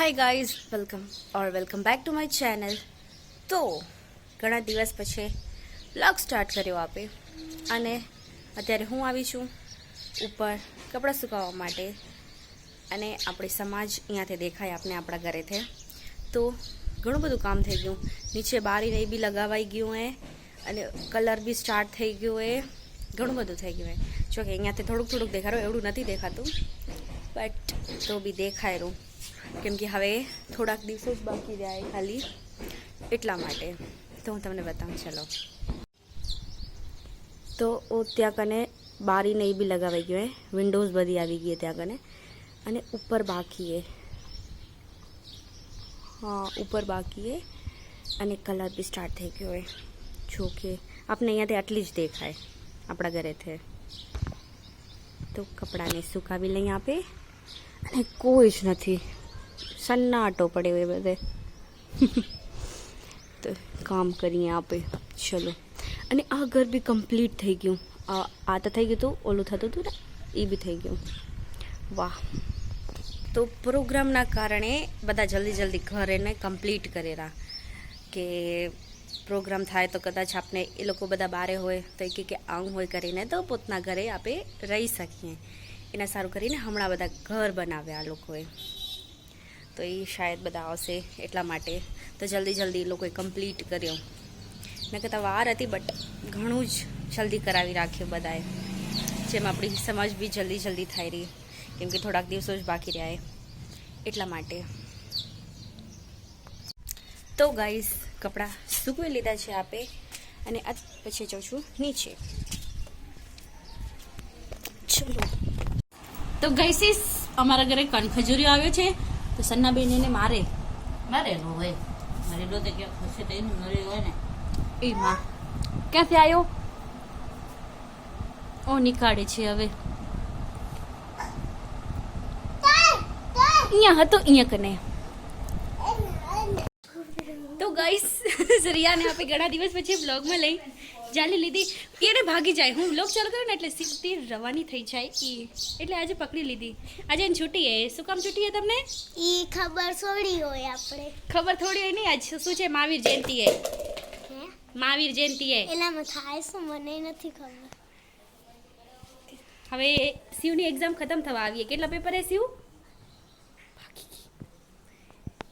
Hi guys welcome or welcome back to my channel તો ઘણા દિવસ પછી બ્લોગ સ્ટાર્ટ કર્યો આપે. અને અત્યારે હું આવી છું ઉપર કપડાં સુકાવવા માટે. અને આપણી સમાજ અહીંયાથી દેખાય આપણે આપણા ઘરેથી. તો ઘણું બધું કામ થઈ ગયું. નીચે બારી નહીં બી લગાવાઈ ગયું એ અને કલર બી સ્ટાર્ટ થઈ ગયું એ ઘણું બધું થઈ ગયું એ જો કે અહીંયાથી થોડુંક થોડુંક દેખાડો, એવું નથી દેખાતું. બટ તો બી દેખાયેલું કેમ કે હવે થોડાક દિવસો જ બાકી રહ્યા ખાલી, એટલા માટે. તો હું તમને બતાવું, ચલો. તો ત્યાં કને બારીને એ બી લગાવાઈ ગયો વિન્ડોઝ બધી આવી ગઈ ત્યાં કને. અને ઉપર બાકી એ હા, ઉપર બાકી એ અને કલર બી સ્ટાર્ટ થઈ ગયો હોય જો કે આપણે અહીંયાથી આટલી જ દેખાય, આપણા ઘરેથી. તો કપડાને સુકાવી લઈ આપે. અને કોઈ જ નથી. સન્નાટો પડ્યો એ બધે. તો કામ કરીએ આપે. ચલો. અને આ ઘર બી કમ્પ્લીટ થઈ ગયું. આ આ તો થઈ ગયું હતું ઓલું થતું હતું ને એ બી થઈ ગયું. વાહ. તો પ્રોગ્રામના કારણે બધા જલ્દી જલ્દી ઘર એને કમ્પ્લીટ કરેલા કે પ્રોગ્રામ થાય તો કદાચ આપણે એ લોકો બધા બારે હોય, તો એ કે આવું હોય કરીને તો પોતાના ઘરે આપણે રહી શકીએ. એના સારું કરીને હમણાં બધા ઘર બનાવ્યા આ લોકોએ. તો એ શાયદ બધા આવશે એટલા માટે. તો જલ્દી જલ્દી એ લોકોએ કમ્પ્લીટ કર્યો. મેં કરતાં વાર હતી બટ ઘણું જ જલ્દી કરાવી રાખ્યું બધાએ. જેમ આપણી સમજ બી જલ્દી જલ્દી થઈ રહી. કેમ કે થોડાક દિવસો જ બાકી રહ્યા એટલા માટે. તો ગાઈસ કપડાં સૂકવી લીધા છે આપે. અને આ પછી જઉં છું, નીચે. ચલો. તો ગાઈસીસ અમારા ઘરે કનખજૂરી આવ્યો છે. તો સન્ના બેન એને મારે. મારેલું હોય. મારેલો તો ક્યાંક ખસે તો એનું મરી હોય ને. એમાં ક્યાંથી આવ્યો ઓ નીકાળે છે હવે. અહીંયા હતો અહીંયા કને. તો ગાઈસ સરિયાને આપણે ઘણા દિવસ પછી બ્લોગમાં લઈ જાલી લીધી. એને ભાગી જાય. હું બ્લોગ ચાલુ કરું ને એટલે સીધી રવાની થઈ જાય એ એટલે આજે પકડી લીધી. આજે એને છૂટી એ શું કામ છૂટી એ તમને? ઈ ખબર થોડી હોય આપણે. ખબર થોડી હોય નહીં. આજ શું છે? મહાવીર જયંતિ એ હે? મહાવીર જયંતિ એ એનામાં થાય શું? મને નથી ખબર. હવે શિવની એક્ઝામ ખતમ થવા આવી કેટલા પેપર હે શિવ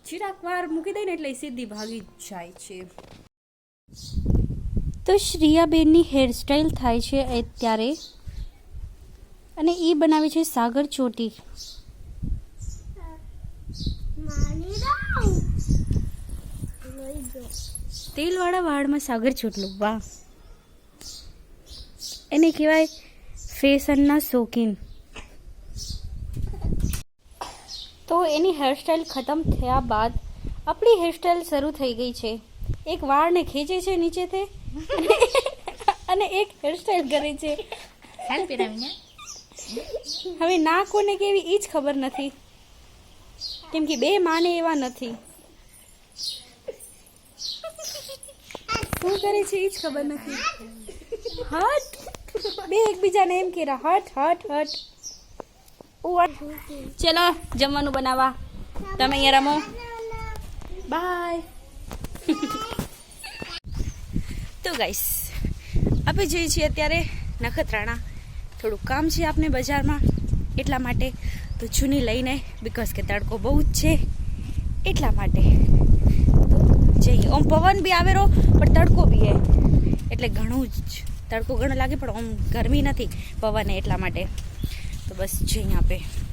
ચિરાક વાર મૂકી દઈને એટલે સીધી ભાગી જાય છે. તો શ્રિયાબેનની હેરસ્ટાઈલ થાય છે અત્યારે અને એ બનાવે છે સાગર ચોટી. તેલવાળા વાળમાં સાગર ચોટલું, વાહ. એને કહેવાય ફેશનના શોખીન. તો એની હેરસ્ટાઈલ ખતમ થયા બાદ આપણી હેરસ્ટાઈલ શરૂ થઈ ગઈ છે. એક વાળને ખેંચે છે નીચેથી અને એક હેરસ્ટાઈલ કરે છે. હવે ના કોને કેવી એ જ ખબર નથી. કેમ કે બે માને એવા નથી. શું કરે છે એ જ ખબર નથી. હટ. બે એકબીજાને એમ કે હટ હટ હટ. ઉવા ચલો, જમવાનું બનાવવા. તમે અહીંયા રમો. બાય તો ગાઈસ આપણે જઈએ છીએ અત્યારે નખત્રાણા. થોડું કામ છે આપને બજારમાં, એટલા માટે તો જૂની લઈને બિકોઝ કે તડકો બહુ જ છે, એટલા માટે. જઈએ ઓમ પવન બી આવેરો, પણ તડકો બી હે એટલે ઘણું જ, તડકો ઘણો લાગે, પણ ઓમ ગરમી નથી પવન એટલા માટે. તો બસ જઈએ આપણે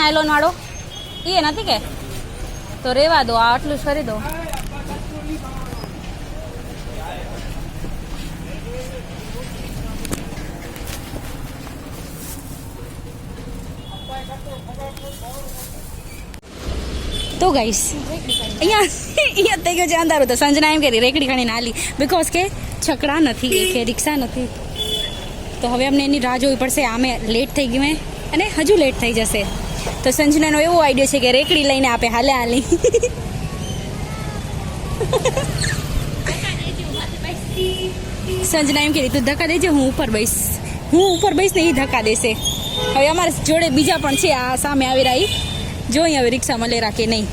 નાયલોન વાળો? એ નથી કે? તો રેવા દો, આ આટલું જ કરી દો. તો ગઈશ અહીંયા અહીંયા થઈ ગયો છે અંધારું. તો સંજના એમ કરી રેકડી ખાણી હાલી. બિકોઝ કે છકડા નથી કે રિક્ષા નથી. તો હવે અમને એની રાહ જોવી પડશે. આમે લેટ થઈ ગયું અને હજુ લેટ થઈ જશે. તો સંજનાનો એવો આઈડિયો છે કે રેકડી લઈને આપે હાલે હાલી. સંજના એમ કીધી, તું ધક્કા દેજે, હું ઉપર બેસ. હું ઉપર બેસ ને એ ધક્કા દેશે. હવે અમારા જોડે બીજા પણ છે, આ સામે આવી રહી જોઈ હવે રિક્ષા મળે રાખે નહીં.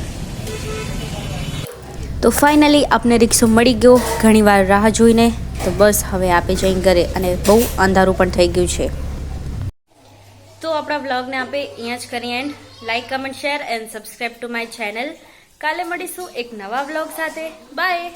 તો ફાઇનલી આપને રિક્ષો મળી ગયો, ઘણીવાર રાહ જોઈને. તો બસ હવે આપે જઈને ઘરે અને બહુ અંધારું પણ થઈ ગયું છે. આપણા વ્લોગને આપે અહીંયા જ કરીએ and like comment share and subscribe to my channel કાલે મળીશું એક નવા વ્લોગ સાથે. બાય